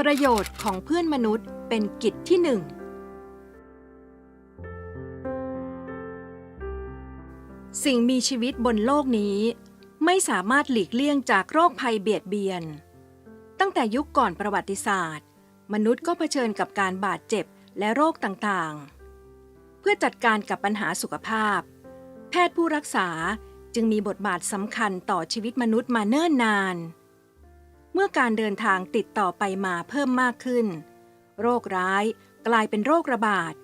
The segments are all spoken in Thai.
ประโยชน์ของเพื่อนมนุษย์เป็นกิจที่หนึ่งสิ่งมีชีวิตบนโลกนี้ ไม่สามารถหลีกเลี่ยงจากโรคภัยเบียดเบียน ตั้งแต่ยุคก่อนประวัติศาสตร์ มนุษย์ก็เผชิญกับการบาดเจ็บและโรคต่างๆ เพื่อจัดการกับปัญหาสุขภาพ แพทย์ผู้รักษาจึงมีบทบาทสำคัญต่อชีวิตมนุษย์มาเนิ่นนาน เมื่อการเดินทางติดต่อไปมาเพิ่มมากขึ้น โรคร้ายกลายเป็นโรคระบาด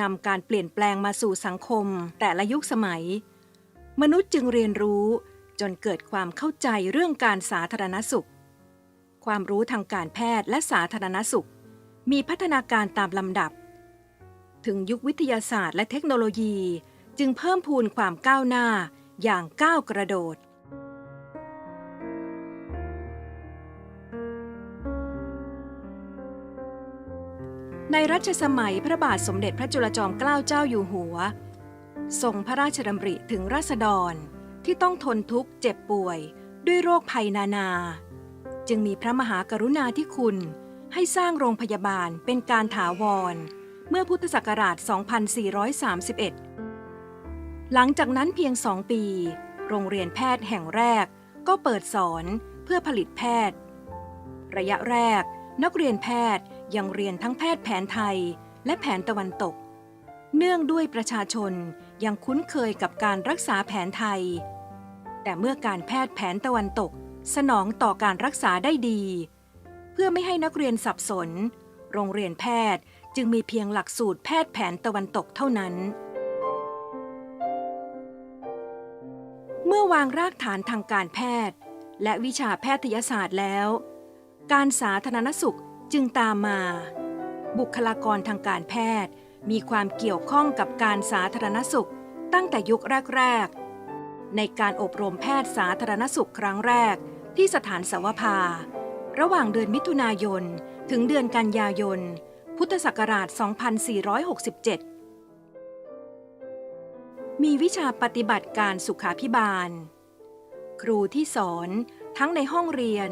นำการเปลี่ยนแปลงมาสู่สังคมแต่ละยุคสมัย มนุษย์จึงเรียนรู้จนเกิดความเข้าใจเรื่องการสาธารณสุข ความรู้ทางการแพทย์และสาธารณสุข มีพัฒนาการตามลำดับ ถึงยุควิทยาศาสตร์และเทคโนโลยี จึงเพิ่มพูนความก้าวหน้าอย่างก้าวกระโดด ในรัชสมัยพระบาทสมเด็จพระจุลจอมเกล้าเจ้าอยู่หัว ทรงพระราชดำริถึงราษฎรที่ต้องทนทุกข์เจ็บป่วย ด้วยโรคภัยนานา จึงมีพระมหากรุณาธิคุณ ให้สร้างโรงพยาบาลเป็นการถาวร เมื่อพุทธศักราช 2431 หลังจากนั้นเพียงสองปี โรงเรียนแพทย์แห่งแรกก็เปิดสอนเพื่อผลิตแพทย์ ระยะแรกนักเรียนแพทย์ ยังเรียนทั้งแพทย์แผนไทยและแผนตะวันตก เนื่องด้วยประชาชนยังคุ้นเคยกับการรักษาแผนไทย แต่เมื่อการแพทย์แผนตะวันตก สนองต่อการรักษาได้ดี เพื่อไม่ให้นักเรียนสับสน โรงเรียนแพทย์จึงมีเพียงหลักสูตรแพทย์แผนตะวันตกเท่านั้น เมื่อวางรากฐานทางการแพทย์ และวิชาแพทยศาสตร์แล้ว การสาธารณสุข จึงตามมา บุคลากรทางการแพทย์ มีความเกี่ยวข้องกับการสาธารณสุขตั้งแต่ยุคแรก ๆ ในการอบรมแพทย์สาธารณสุขครั้งแรก ที่สถานสวภา ระหว่างเดือนมิถุนายน ถึงเดือนกันยายน พุทธศักราช 2467 มีวิชาปฏิบัติการสุขาพิบาล ครูที่สอนทั้งในห้องเรียน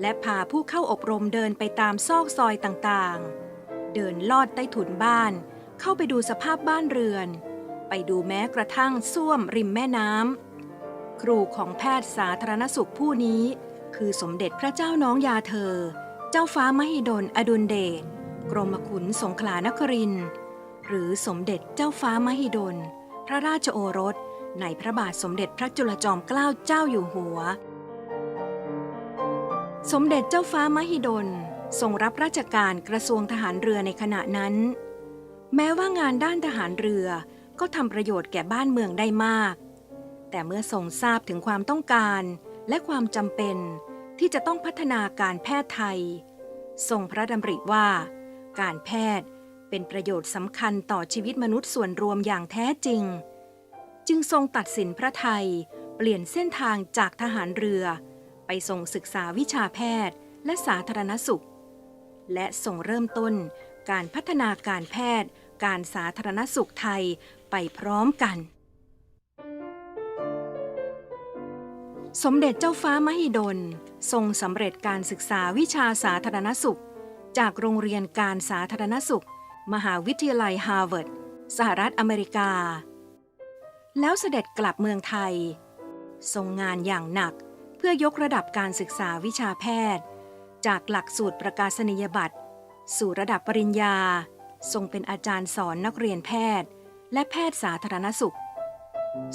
และพาผู้เข้าอบรมเดินไปตามซอกซอยต่างๆ เดินลอดใต้ถุนบ้าน เข้าไปดูสภาพบ้านเรือน ไปดูแม้กระทั่งส้วมริมแม่น้ำครูของแพทย์สาธารณสุขผู้นี้ คือสมเด็จพระเจ้าน้องยาเธอ เจ้าฟ้ามหิดลอดุลเดชกรมขุนสงขลานครินทร์หรือสมเด็จเจ้าฟ้ามหิดล พระราชโอรส ในพระบาทสมเด็จพระจุลจอมเกล้าเจ้าอยู่หัว สมเด็จเจ้าฟ้ามหิดลทรงรับราชการกระทรวงทหารเรือในขณะนั้น แม้ว่างานด้านทหารเรือก็ทำประโยชน์แก่บ้านเมืองได้มาก แต่เมื่อทรงทราบถึงความต้องการและความจำเป็นที่จะต้องพัฒนาการแพทย์ไทย ทรงพระดำริว่า การแพทย์เป็นประโยชน์สำคัญต่อชีวิตมนุษย์ส่วนรวมอย่างแท้จริง จึงทรงตัดสินพระไทย เปลี่ยนเส้นทางจากทหารเรือ ไปทรงศึกษาวิชาแพทย์และสาธารณสุข และทรงเริ่มต้นการพัฒนาการแพทย์ การสาธารณสุขไทยไปพร้อมกัน สมเด็จเจ้าฟ้ามหิดล ทรงสำเร็จการศึกษาวิชาสาธารณสุข จากโรงเรียนการสาธารณสุข มหาวิทยาลัยฮาร์วาร์ดสหรัฐอเมริกา แล้วเสด็จกลับเมืองไทย ทรงงานอย่างหนัก เพื่อยกระดับการศึกษาวิชาแพทย์ จากหลักสูตรประกาศนียบัตร สู่ระดับปริญญา ทรงเป็นอาจารย์สอนนักเรียนแพทย์ และแพทย์สาธารณสุข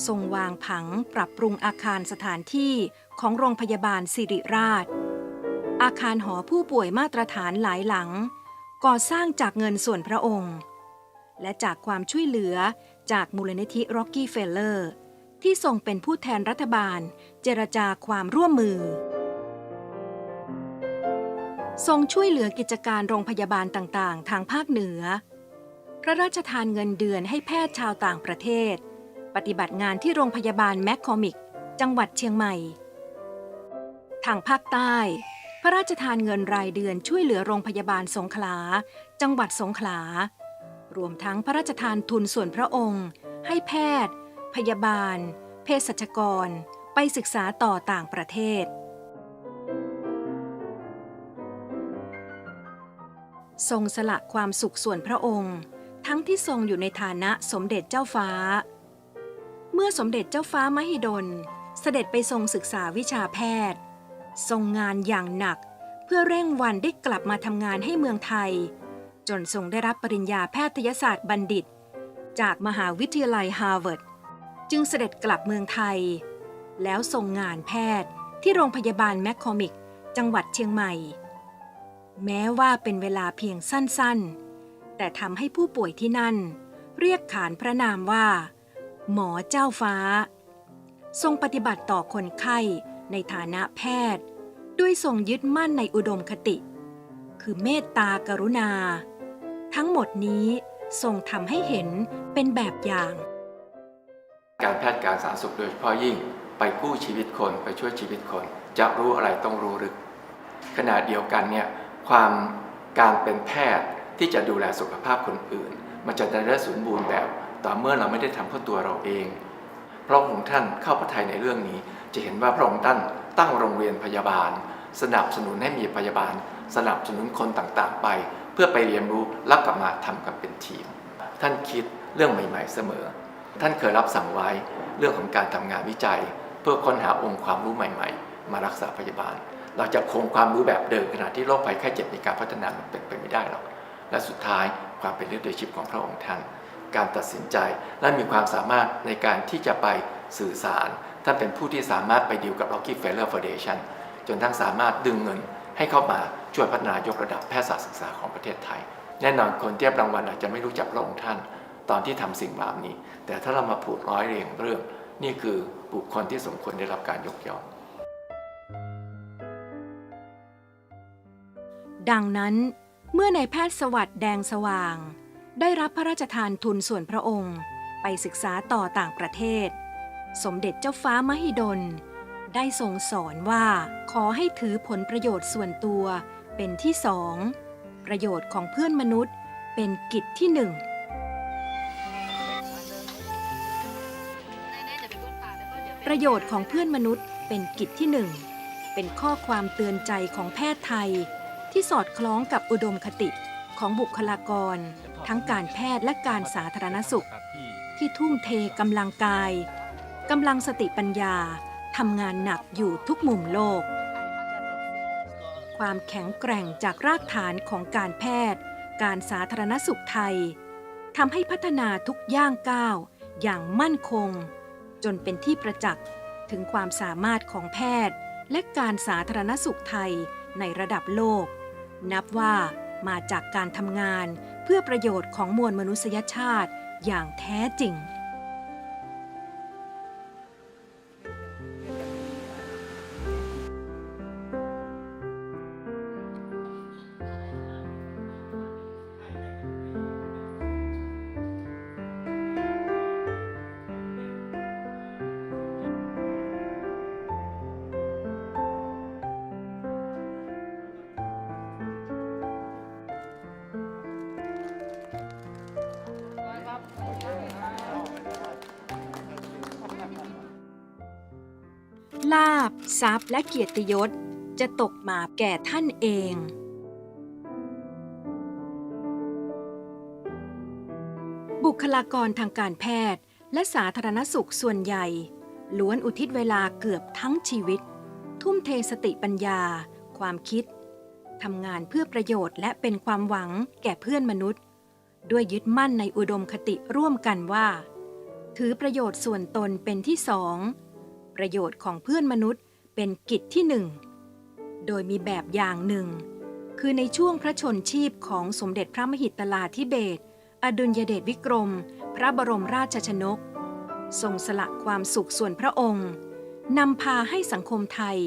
ทรงวางผังปรับปรุงอาคารสถานที่ของโรงพยาบาลสิริราช อาคารหอผู้ป่วยมาตรฐานหลายหลัง ก่อสร้างจากเงินส่วนพระองค์ และจากความช่วยเหลือจากมูลนิธิ Rockefeller ที่ทรงเป็นผู้แทนรัฐบาล เจรจาความร่วมมือ ทรงช่วยเหลือกิจการโรงพยาบาลต่างๆ ทางภาคเหนือ พระราชทานเงินเดือนให้แพทย์ชาวต่างประเทศ ปฏิบัติงานที่โรงพยาบาลแมคคอมิก จังหวัดเชียงใหม่ ทางภาคใต้ พระราชทานเงินรายเดือนช่วยเหลือโรงพยาบาลสงขลา จังหวัดสงขลารวมทั้งพระราชทานทุนส่วนพระองค์ ให้แพทย์ พยาบาล เภสัชกร ไปศึกษาต่อต่างประเทศ ทรงสละความสุขส่วนพระองค์ ทั้งที่ทรงอยู่ในฐานะสมเด็จเจ้าฟ้า เมื่อสมเด็จเจ้าฟ้ามหิดล เสด็จไปทรงศึกษาวิชาแพทย์ ทรงงานอย่างหนักเพื่อเร่งวันได้กลับมาทำงานให้เมืองไทย จนทรงได้รับปริญญาแพทยศาสตร์บัณฑิต จากมหาวิทยาลัยฮาร์วาร์ด จึงเสด็จกลับเมืองไทย แล้วทรงงานแพทย์ที่โรงพยาบาลแมคคอมิก จังหวัดเชียงใหม่ แม้ว่าเป็นเวลาเพียงสั้นๆ แต่ทำให้ผู้ป่วยที่นั่น เรียกขานพระนามว่า หมอเจ้าฟ้า ทรงปฏิบัติต่อคนไข้ในฐานะแพทย์ ด้วยทรงยึดมั่นในอุดมคติ คือเมตตากรุณา ทั้งหมดนี้ทรงทำให้เห็นเป็นแบบอย่าง การแพทย์การสาธารณสุขโดยเฉพาะยิ่งไปกู้ชีวิตคนไปช่วยชีวิตคน จะรู้อะไรต้องรู้ลึกขณะเดียวกันเนี่ยความการเป็นแพทย์ที่จะดูแลสุขภาพคนอื่น มันจะได้สมบูรณ์แบบต่อเมื่อเราไม่ได้ทำเพื่อตัวเราเองพระองค์ท่านเข้าพระทัยในเรื่องนี้ จะเห็นว่าพระองค์ท่านตั้งโรงเรียนพยาบาล สนับสนุนให้มีพยาบาล สนับสนุนคนต่างๆ ไป เพื่อไปเรียนรู้แล้วกลับมาทำกับเป็นทีม ท่านคิดเรื่องใหม่ ๆ เสมอ ท่านเคยรับสั่งไว้เรื่องของการทำงานวิจัย เพื่อค้นหาองค์ความรู้ใหม่ ๆ มารักษาพยาบาล เราจะคงความรู้แบบเดิมขณะที่โรคภัยไข้เจ็บมีการพัฒนามันเป็นไปไม่ได้หรอกและสุดท้ายความเป็น leadership ของพระองค์ท่านการตัดสินใจและมีความสามารถในการที่จะไปสื่อสาร ท่านเป็นผู้ที่สามารถไปดีลกับ Rockefeller Foundation จนทั้งสามารถดึงเงินให้เข้ามาช่วยพัฒนายกระดับแพทยศาสตร์ศึกษาของประเทศไทย แน่นอนคนที่รับรางวัลอาจจะไม่รู้จักพระองค์ท่าน ตอนที่ทำสิ่งแบบนี้ แต่ถ้าเรามาผูกร้อยเรียงเรื่อง นี่คือบุคคลที่สมควรได้รับการยกย่องดังนั้น เมื่อในแพทย์สวัสด์แดงสว่าง ได้รับพระราชทานทุนส่วนพระองค์ ไปศึกษาต่อต่างประเทศ สมเด็จเจ้าฟ้ามหิดล ได้ทรงสอนว่าขอให้ถือผลประโยชน์ส่วนตัวเป็นที่สอง ประโยชน์ของเพื่อนมนุษย์เป็นกิจที่หนึ่ง ประโยชน์ของเพื่อนมนุษย์เป็นกิจที่หนึ่ง เป็นข้อความเตือนใจของแพทย์ไทย ที่สอดคล้องกับอุดมคติของบุคลากร ทั้งการแพทย์และการสาธารณสุข ที่ทุ่มเทกำลังกายกำลังสติปัญญาทำงานหนักอยู่ทุกมุมโลก ความแข็งแกร่งจากรากฐานของการแพทย์ การสาธารณสุขไทยทำให้พัฒนาทุกย่างก้าวอย่างมั่นคง จนเป็นที่ประจักษ์ ถึงความสามารถของแพทย์ และการสาธารณสุขไทยในระดับโลก นับว่ามาจากการทำงานเพื่อประโยชน์ของมวลมนุษยชาติอย่างแท้จริงาบทรัพย์และเกียรติยศ จะตกมาแก่ท่านเอง บุคลากรทางการแพทย์และสาธารณสุขส่วนใหญ่ ล้วนอุทิศเวลาเกือบทั้งชีวิต ทุ่มเทสติปัญญา ความคิดทำงานเพื่อประโยชน์และเป็นความหวังแก่เพื่อนมนุษย์ ด้วยยึดมั่นในอุดมคติร่วมกันว่า ถือประโยชน์ส่วนตนเป็นที่สอง ประโยชน์ของเพื่อนมนุษย์เป็นกิจที่หนึ่ง โดยมีแบบอย่างหนึ่ง คือในช่วงพระชนชีพของสมเด็จพระมหิตลาธิเบศอดุลยเดชวิกรม พระบรมราชชนก ทรงสละความสุขส่วนพระองค์นำพาให้สังคมไทย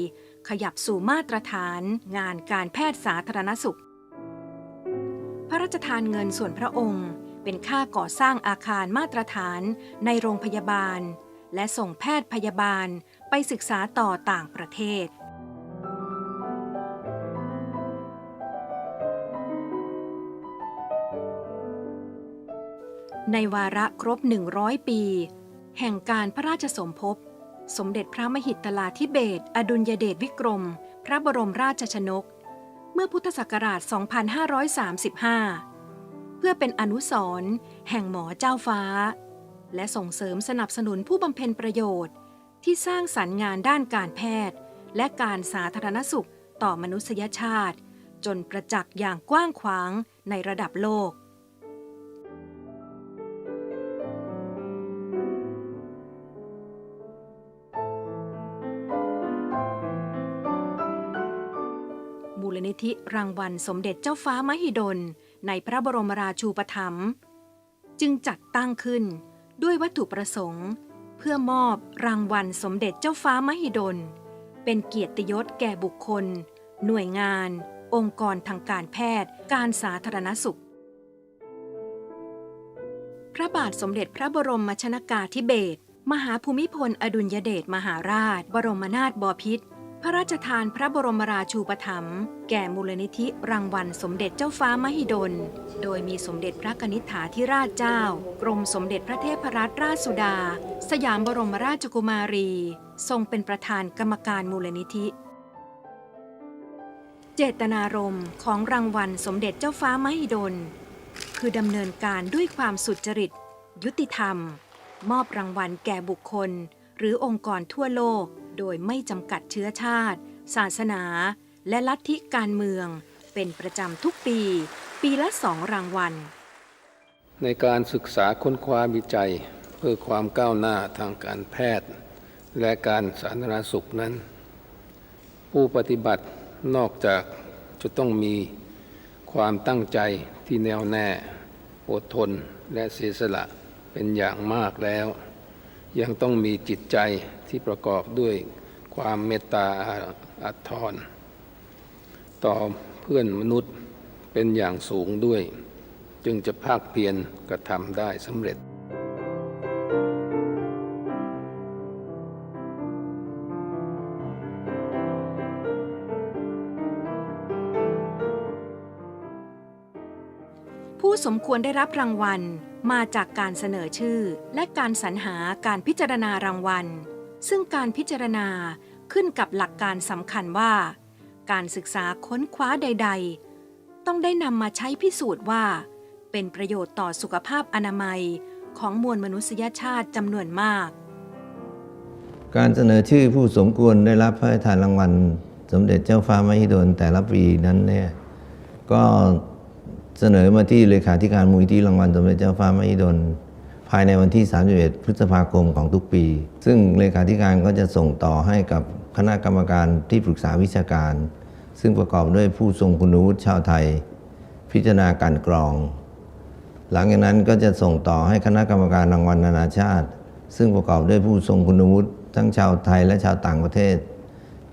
ขยับสู่มาตรฐานงานการแพทย์สาธารณสุข พระราชทานเงินส่วนพระองค์ เป็นค่าก่อสร้างอาคารมาตรฐานในโรงพยาบาล และส่งแพทย์พยาบาลไปศึกษาต่อต่างประเทศ ในวาระครบ 100 ปี แห่งการพระราชสมภพ สมเด็จพระมหิตลาธิเบศอดุลยเดชวิกรม พระบรมราชชนก เมื่อพุทธศักราช 2535 เพื่อเป็นอนุสรณ์แห่งหมอเจ้าฟ้า และส่งเสริมสนับสนุนผู้บำเพ็ญประโยชน์ ที่สร้างสรรค์งานด้านการแพทย์ และการสาธารณสุขต่อมนุษยชาติ จนประจักษ์อย่างกว้างขวางในระดับโลกมูลนิธิรางวัลสมเด็จเจ้าฟ้ามหิดล ในพระบรมราชูปถัมภ์จึงจัดตั้งขึ้น ด้วยวัตถุประสงค์ เพื่อมอบรางวัลสมเด็จเจ้าฟ้ามหิดล เป็นเกียรติยศแก่บุคคล หน่วยงาน องค์กรทางการแพทย์ การสาธารณสุข พระบาทสมเด็จพระบรมชนากาธิเบศรมหาภูมิพลอดุลยเดชมหาราช บรมนาถบพิตร ระราชทานพระบรมราชูปถัมภ์แก่มูลนิธิรางวัลสมเด็จเจ้าฟ้ามหิดล โดยมีสมเด็จพระกนิษฐาธิราชเจ้า กรมสมเด็จพระเทพรัตนราชสุดา สยามบรมราชกุมารี ทรงเป็นประธานกรรมการมูลนิธิ เจตนารมณ์ของรางวัลสมเด็จเจ้าฟ้ามหิดล คือดำเนินการด้วยความสุจริต ยุติธรรม มอบรางวัลแก่บุคคล หรือองค์กรทั่วโลก โดยไม่จำกัดเชื้อชาติ ศาสนา และลัทธิการเมือง เป็นประจำทุกปี ปีละสองรางวัล ในการศึกษาค้นคว้าวิจัย เพื่อความก้าวหน้าทางการแพทย์ และการสาธารณสุขนั้น ผู้ปฏิบัตินอกจากจะต้องมีความตั้งใจที่แน่วแน่ อดทนและเสียสละเป็นอย่างมากแล้ว ยังต้องมีจิตใจที่ประกอบด้วยความเมตตาอาทรต่อเพื่อนมนุษย์เป็นอย่างสูงด้วย จึงจะภาคเพียรกระทำได้สำเร็จผู้สมควรได้รับรางวัล มาจากการเสนอชื่อ และการสรรหาการพิจารณารางวัล ซึ่งการพิจารณาขึ้นกับหลักการสำคัญว่า การศึกษาค้นคว้าใด ๆ ต้องได้นำมาใช้พิสูจน์ว่า เป็นประโยชน์ต่อสุขภาพอนามัยของมวลมนุษยชาติจำนวนมาก การเสนอชื่อผู้สมควรได้รับพระราชทานรางวัล สมเด็จเจ้าฟ้ามหิดลแต่ละปีนั้นเนี่ยก็ เสนอมาที่เลขาธิการมูลที่รางวัลสมเด็จเจ้าฟ้ามหิดลภายในวันที่ 31 พฤษภาคมของทุกปี ซึ่งเลขาธิการก็จะส่งต่อให้กับคณะกรรมการที่ปรึกษาวิชาการ ซึ่งประกอบด้วยผู้ทรงคุณวุฒิชาวไทย พิจารณาการกรอง หลังจากนั้นก็จะส่งต่อให้คณะกรรมการรางวัลนานาชาติ ซึ่งประกอบด้วยผู้ทรงคุณวุฒิทั้งชาวไทยและชาวต่างประเทศ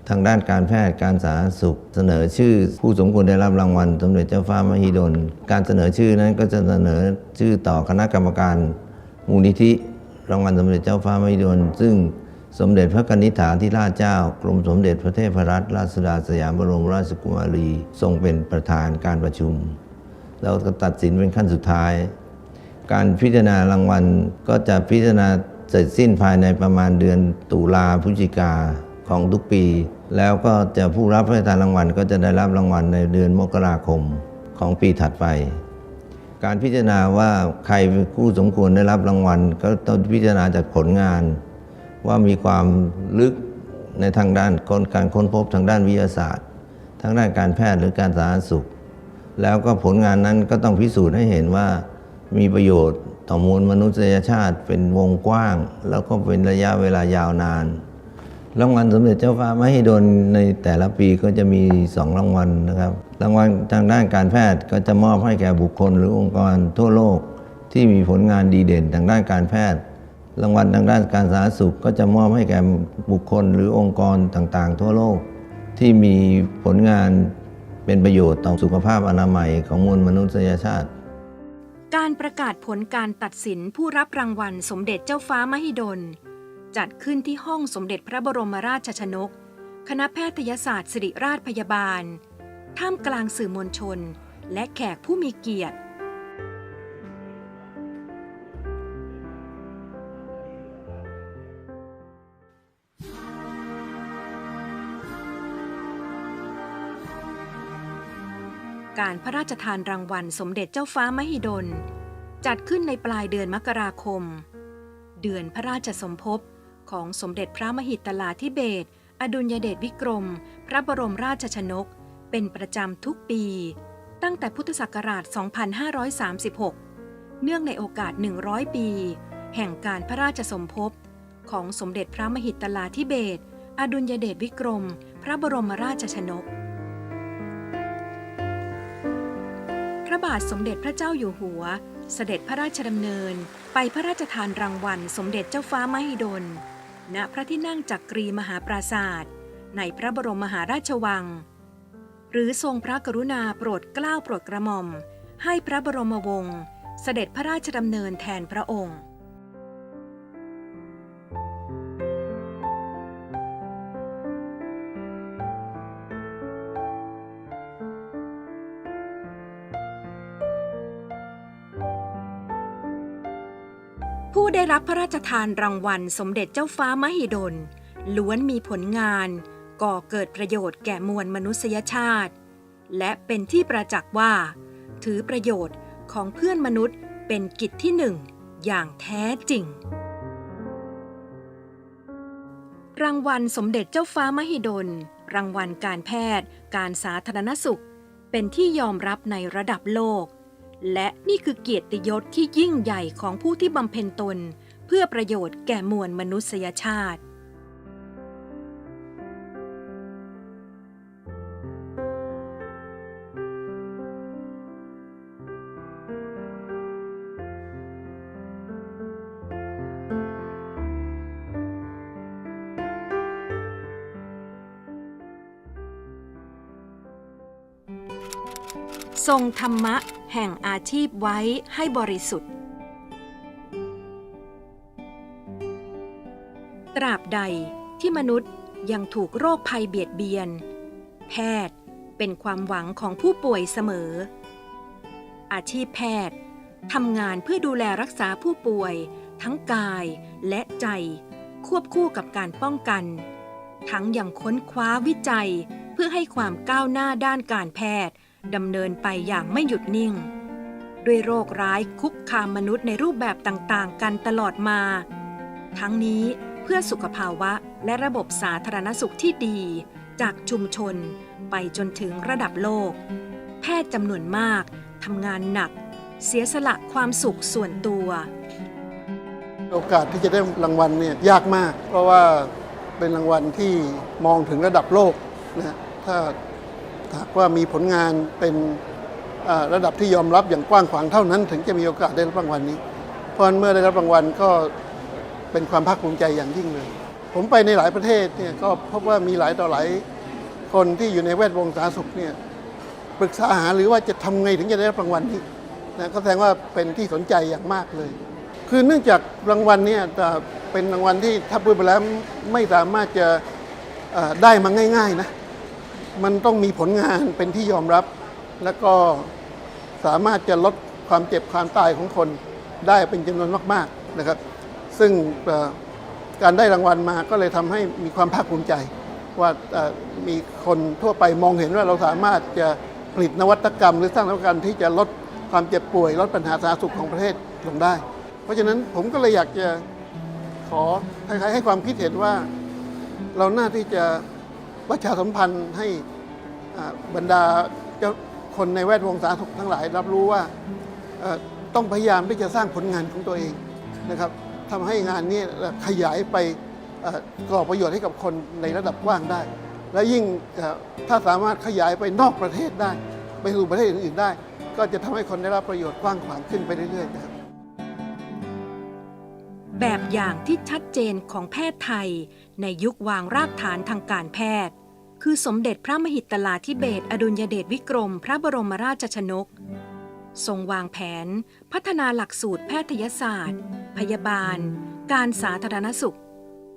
ทางด้านการแพทย์การสาธารณสุข เสนอชื่อผู้สมควรได้รับรางวัล สมเด็จเจ้าฟ้ามหิดล การเสนอชื่อนั้นก็จะเสนอชื่อต่อคณะกรรมการมูลนิธิรางวัลสมเด็จเจ้าฟ้ามหิดล ซึ่งสมเด็จพระกนิษฐาธิราชเจ้ากรมสมเด็จพระเทพรัตนราชสุดาสยามบรมราชกุมารีทรงเป็นประธานการประชุม แล้วก็ตัดสินเป็นขั้นสุดท้าย การพิจารณารางวัลก็จะพิจารณาเสร็จสิ้นภายในประมาณเดือนตุลาพฤศจิกา ของทุกปี แล้วก็จะผู้รับพระราชทานรางวัล ก็จะได้รับรางวัลในเดือนมกราคมของปีถัดไป การพิจารณาว่าใครเป็นผู้สมควรได้รับรางวัล ก็ต้องพิจารณาจากผลงาน ว่ามีความลึกในทางด้านการค้นพบทางด้านวิทยาศาสตร์ทางด้านการแพทย์หรือการสาธารณสุข แล้วก็ผลงานนั้นก็ต้องพิสูจน์ให้เห็นว่ามีประโยชน์ต่อมวลมนุษยชาติเป็นวงกว้าง แล้วก็เป็นระยะเวลายาวนาน รางวัลสมเด็จเจ้าฟ้ามหิดลในแต่ละปีก็จะมีสองรางวัลนะครับ รางวัลทางด้านการแพทย์ก็จะมอบให้แก่บุคคลหรือองค์กรทั่วโลกที่มีผลงานดีเด่นทางด้านการแพทย์ รางวัลทางด้านการสาธารณสุขก็จะมอบให้แก่บุคคลหรือองค์กรต่างๆ ทั่วโลก ที่มีผลงานเป็นประโยชน์ต่อสุขภาพอนามัยของมวลมนุษยชาติ การประกาศผลการตัดสินผู้รับรางวัลสมเด็จเจ้าฟ้ามหิดล จัดขึ้นที่ห้องสมเด็จพระบรมราชชนก คณะแพทยศาสตร์ศิริราชพยาบาล ท่ามกลางสื่อมวลชน และแขกผู้มีเกียรติ การพระราชทานรางวัลสมเด็จเจ้าฟ้ามหิดล จัดขึ้นในปลายเดือนมกราคมเดือนพระราชสมภพ ของสมเด็จพระมหิตลาธิเบศอดุลยเดชวิกรม พระบรมราชชนก เป็นประจำทุกปี ตั้งแต่พุทธศักราช 2536 เนื่องในโอกาส 100 ปี แห่งการพระราชสมภพ ของสมเด็จพระมหิตลาธิเบศอดุลยเดชวิกรม พระบรมราชชนก พระบาทสมเด็จพระเจ้าอยู่หัว เสด็จพระราชดำเนิน ไปพระราชทานรางวัล สมเด็จเจ้าฟ้ามหิดล ณพระที่นั่งจักรีมหาปราศาสตร์ในพระบรมมหาราชวัง หรือทรงพระกรุณาโปรดเกล้าโปรดกระหม่อม ให้พระบรมวงศ์เสด็จพระราชดำเนินแทนพระองค์ รับพระราชทานรางวัลสมเด็จเจ้าฟ้ามหิดล ล้วนมีผลงาน ก่อเกิดประโยชน์แก่มวลมนุษยชาติ และเป็นที่ประจักษ์ว่า ถือประโยชน์ของเพื่อนมนุษย์เป็นกิจที่หนึ่งอย่างแท้จริง รางวัลสมเด็จเจ้าฟ้ามหิดล รางวัลการแพทย์ การสาธารณสุข เป็นที่ยอมรับในระดับโลกและนี่คือเกียรติยศที่ยิ่งใหญ่ของผู้ที่บำเพ็ญตน เพื่อประโยชน์แก่มวลมนุษยชาติทรงธรรมะแห่งอาชีพไว้ให้บริสุทธิ์ ราบใดที่มนุษย์ยังถูกโรคภัยเบียดเบียน แพทย์เป็นความหวังของผู้ป่วยเสมอ อาชีพแพทย์ทำงานเพื่อดูแลรักษาผู้ป่วย ทั้งกายและใจ ควบคู่กับการป้องกัน ทั้งยังค้นคว้าวิจัยเพื่อให้ความก้าวหน้าด้านการแพทย์ดำเนินไปอย่างไม่หยุดนิ่ง ด้วยโรคร้ายคุกคามมนุษย์ในรูปแบบต่างๆ กันตลอดมา ทั้งนี้ เพื่อสุขภาวะและระบบสาธารณสุขที่ดี จากชุมชนไปจนถึงระดับโลก แพทย์จำนวนมากทำงานหนัก เสียสละความสุขส่วนตัว โอกาสที่จะได้รางวัลเนี่ยยากมาก เพราะว่าเป็นรางวัลที่มองถึงระดับโลกนะถ้าหากว่ามีผลงานเป็นระดับที่ยอมรับอย่างกว้างขวางเท่านั้น ถึงจะมีโอกาสได้รับรางวัลนี้ เพราะเมื่อได้รับรางวัลก็ เป็นความภาคภูมิใจอย่างยิ่งเลย ผมไปในหลายประเทศเนี่ยก็พบว่ามีหลายต่อหลายคนที่อยู่ในแวดวงสาธารณสุขเนี่ยปรึกษาหาหรือว่าจะทำไงถึงจะได้รับรางวัลนี้นะก็แสดงว่าเป็นที่สนใจอย่างมากเลย คือเนื่องจากรางวัลเนี่ยจะเป็นรางวัลที่ถ้าพูดไปแล้วไม่สามารถจะได้มาง่าย ๆนะ มันต้องมีผลงานเป็นที่ยอมรับ แล้วก็สามารถจะลดความเจ็บความตายของคนได้เป็นจำนวนมาก ๆนะครับ ซึ่งการได้รางวัลมาก็เลยทำให้มีความภาคภูมิใจ ว่ามีคนทั่วไปมองเห็นว่าเราสามารถจะผลิตนวัตกรรม หรือสร้างนวัตกรรมที่จะลดความเจ็บป่วย ลดปัญหาสาธารณสุขของประเทศลงได้ เพราะฉะนั้นผมก็เลยอยากจะขอคล้ายๆให้ความคิดเห็นว่า เราหน้าที่จะประชาสัมพันธ์ให้บรรดาคนในแวดวงสาธารณสุขทั้งหลาย รับรู้ว่าต้องพยายามที่จะสร้างผลงานของตัวเองนะครับ ทำให้งานนี้ขยายไปก่อประโยชน์ให้กับคนในระดับกว้างได้ และยิ่งถ้าสามารถขยายไปนอกประเทศได้ ไปสู่ประเทศอื่นๆได้ ก็จะทำให้คนได้รับประโยชน์กว้างขวางขึ้นไปเรื่อยๆนะครับแบบอย่างที่ชัดเจนของแพทย์ไทย ในยุควางรากฐานทางการแพทย์ คือสมเด็จพระมหิตลาธิเบศอดุลยเดชวิกรม พระบรมราชชนก ทรงวางแผน พัฒนาหลักสูตรแพทยศาสตร์ พยาบาล การสาธารณสุข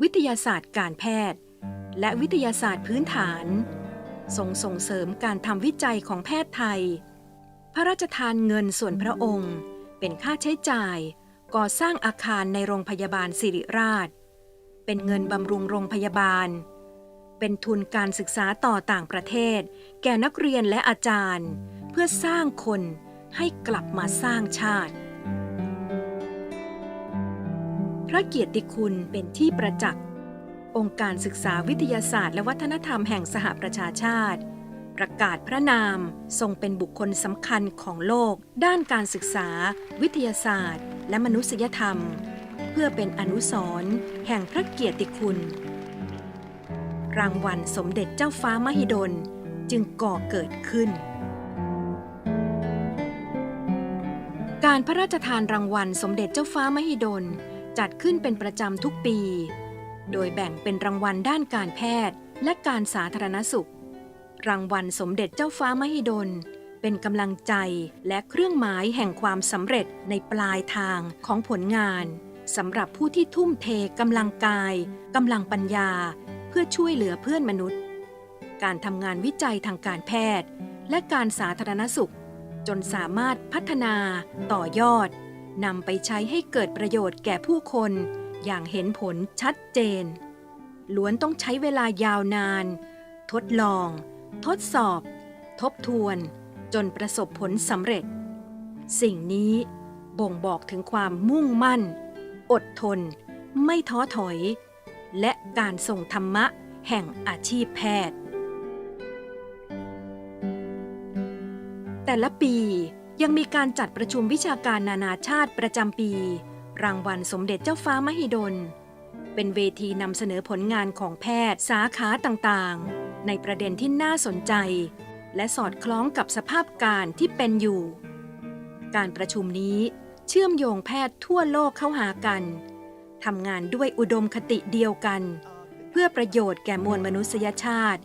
วิทยาศาสตร์การแพทย์ และวิทยาศาสตร์พื้นฐานทรงส่งเสริมการทำวิจัยของแพทย์ไทย พระราชทานเงินส่วนพระองค์ เป็นค่าใช้จ่าย ก่อสร้างอาคารในโรงพยาบาลสิริราช เป็นเงินบำรุงโรงพยาบาล เป็นทุนการศึกษาต่อต่างประเทศ แก่นักเรียนและอาจารย์ เพื่อสร้างคน ให้กลับมาสร้างชาติ พระเกียรติคุณเป็นที่ประจักษ์ องค์การศึกษาวิทยาศาสตร์และวัฒนธรรมแห่งสหประชาชาติ ประกาศพระนามทรงเป็นบุคคลสำคัญของโลก ด้านการศึกษา วิทยาศาสตร์ และมนุษยธรรม เพื่อเป็นอนุสรณ์แห่งพระเกียรติคุณรางวัลสมเด็จเจ้าฟ้ามหิดลจึงก่อเกิดขึ้น การพระราชทานรางวัลสมเด็จเจ้าฟ้ามหิดล จัดขึ้นเป็นประจำทุกปี โดยแบ่งเป็นรางวัลด้านการแพทย์และการสาธารณสุข รางวัลสมเด็จเจ้าฟ้ามหิดล เป็นกำลังใจและเครื่องหมายแห่งความสำเร็จในปลายทางของผลงานสำหรับผู้ที่ทุ่มเทกำลังกายกำลังปัญญา เพื่อช่วยเหลือเพื่อนมนุษย์ การทำงานวิจัยทางการแพทย์ และการสาธารณสุข จนสามารถพัฒนา ต่อยอดนำไปใช้ให้เกิดประโยชน์แก่ผู้คนอย่างเห็นผลชัดเจน ล้วนต้องใช้เวลายาวนาน ทดลอง ทดสอบ ทบทวน จนประสบผลสำเร็จ สิ่งนี้บ่งบอกถึงความมุ่งมั่น อดทน ไม่ท้อถอย และการส่งธรรมะแห่งอาชีพแพทย์ แต่ละปียังมีการจัดประชุมวิชาการนานาชาติประจำปี รางวัลสมเด็จเจ้าฟ้ามหิดล เป็นเวทีนำเสนอผลงานของแพทย์สาขาต่างๆ ในประเด็นที่น่าสนใจ และสอดคล้องกับสภาพการที่เป็นอยู่ การประชุมนี้เชื่อมโยงแพทย์ทั่วโลกเข้าหากันทำงานด้วยอุดมคติเดียวกัน เพื่อประโยชน์แก่มวลมนุษยชาติ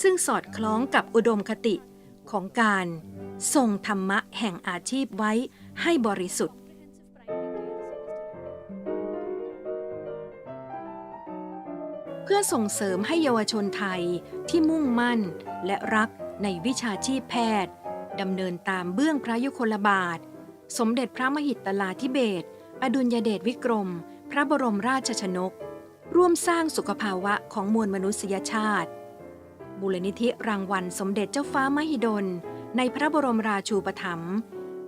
ซึ่งสอดคล้องกับอุดมคติของการ ทรงธรรมะแห่งอาชีพไว้ให้บริสุทธิ์ เพื่อส่งเสริมให้เยาวชนไทยที่มุ่งมั่นและรักในวิชาชีพแพทย์ดำเนินตามเบื้องพระยุคลบาท สมเด็จพระมหิตลาธิเบศอดุลยเดชวิกรม พระบรมราชชนก ร่วมสร้างสุขภาวะของมวลมนุษยชาติบุรนิธิรางวัลสมเด็จเจ้าฟ้ามหิดล ในพระบรมราชูปถัมภ์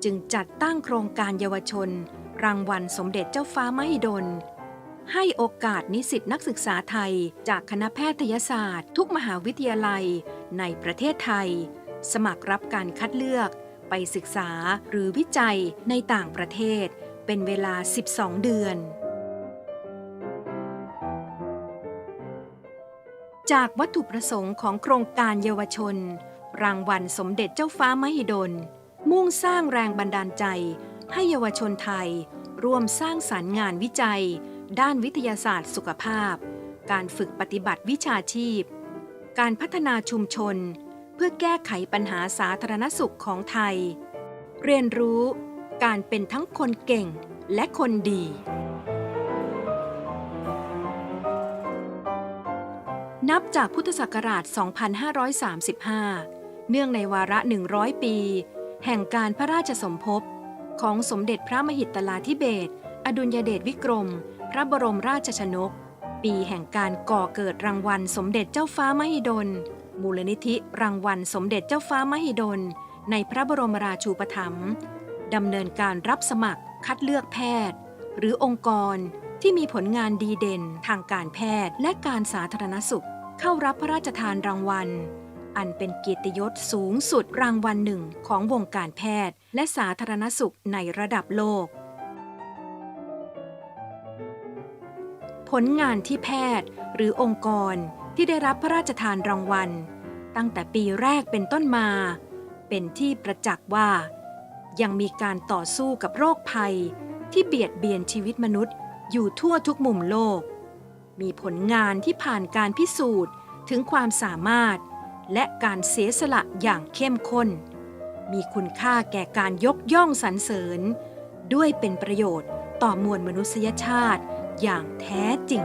จึงจัดตั้งโครงการเยาวชน รางวัลสมเด็จเจ้าฟ้ามหิดล ให้โอกาสนิสิตนักศึกษาไทย จากคณะแพทยศาสตร์ ทุกมหาวิทยาลัยในประเทศไทย สมัครรับการคัดเลือก ไปศึกษาหรือวิจัยในต่างประเทศ เป็นเวลา 12 เดือน จากวัตถุประสงค์ของโครงการเยาวชน รางวัลสมเด็จเจ้าฟ้ามหิดล มุ่งสร้างแรงบันดาลใจ ให้เยาวชนไทย ร่วมสร้างสารรค์งานวิจัย ด้านวิทยาศาสตร์สุขภาพ การฝึกปฏิบัติวิชาชีพ การพัฒนาชุมชน เพื่อแก้ไขปัญหาสาธารณสุขของไทย เรียนรู้การเป็นทั้งคนเก่งและคนดี นับจากพุทธศักราช 2535 เนื่องในวาระ 100 ปี แห่งการพระราชสมภพ ของสมเด็จพระมหิตลาธิเบศอดุลยเดชวิกรม พระบรมราชชนก ปีแห่งการก่อเกิดรางวัลสมเด็จเจ้าฟ้ามหิดล มูลนิธิรางวัลสมเด็จเจ้าฟ้ามหิดล ในพระบรมราชูปถัมภ์ดำเนินการรับสมัครคัดเลือกแพทย์ หรือองค์กรที่มีผลงานดีเด่นทางการแพทย์และการสาธารณสุข เข้ารับพระราชทานรางวัล อันเป็นเกียรติยศสูงสุดรางวัลหนึ่งของวงการแพทย์ และสาธารณสุขในระดับโลก ผลงานที่แพทย์หรือองค์กรที่ได้รับพระราชทานรางวัล ตั้งแต่ปีแรกเป็นต้นมา เป็นที่ประจักษ์ว่า ยังมีการต่อสู้กับโรคภัย ที่เบียดเบียนชีวิตมนุษย์อยู่ทั่วทุกมุมโลก มีผลงานที่ผ่านการพิสูจน์ถึงความสามารถ และการเสียสละอย่างเข้มข้น มีคุณค่าแก่การยกย่องสรรเสริญ ด้วยเป็นประโยชน์ต่อมวลมนุษยชาติอย่างแท้จริง